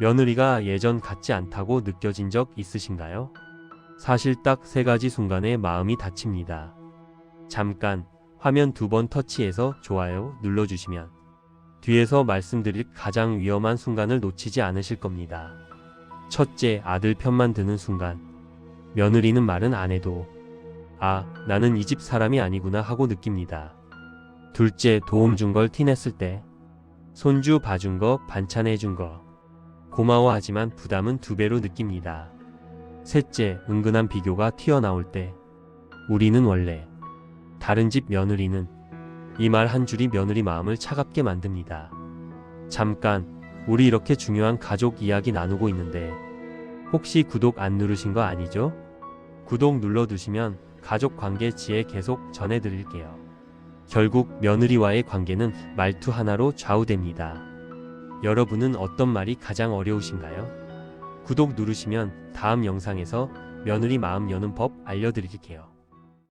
며느리가 예전 같지 않다고 느껴진 적 있으신가요? 사실 딱 세 가지 순간에 마음이 다칩니다. 잠깐 화면 두 번 터치해서 좋아요 눌러주시면 뒤에서 말씀드릴 가장 위험한 순간을 놓치지 않으실 겁니다. 첫째, 아들 편만 드는 순간. 며느리는 말은 안 해도 아, 나는 이 집 사람이 아니구나 하고 느낍니다. 둘째, 도움 준 걸 티냈을 때. 손주 봐준 거, 반찬 해준 거. 고마워하지만 부담은 두 배로 느낍니다. 셋째, 은근한 비교가 튀어나올 때. 우리는 원래. 다른 집 며느리는. 이 말 한 줄이 며느리 마음을 차갑게 만듭니다. 잠깐, 우리 이렇게 중요한 가족 이야기 나누고 있는데, 혹시 구독 안 누르신 거 아니죠? 구독 눌러두시면 가족 관계 지혜 계속 전해드릴게요. 결국 며느리와의 관계는 말투 하나로 좌우됩니다. 여러분은 어떤 말이 가장 어려우신가요? 구독 누르시면 다음 영상에서 며느리 마음 여는 법 알려드릴게요.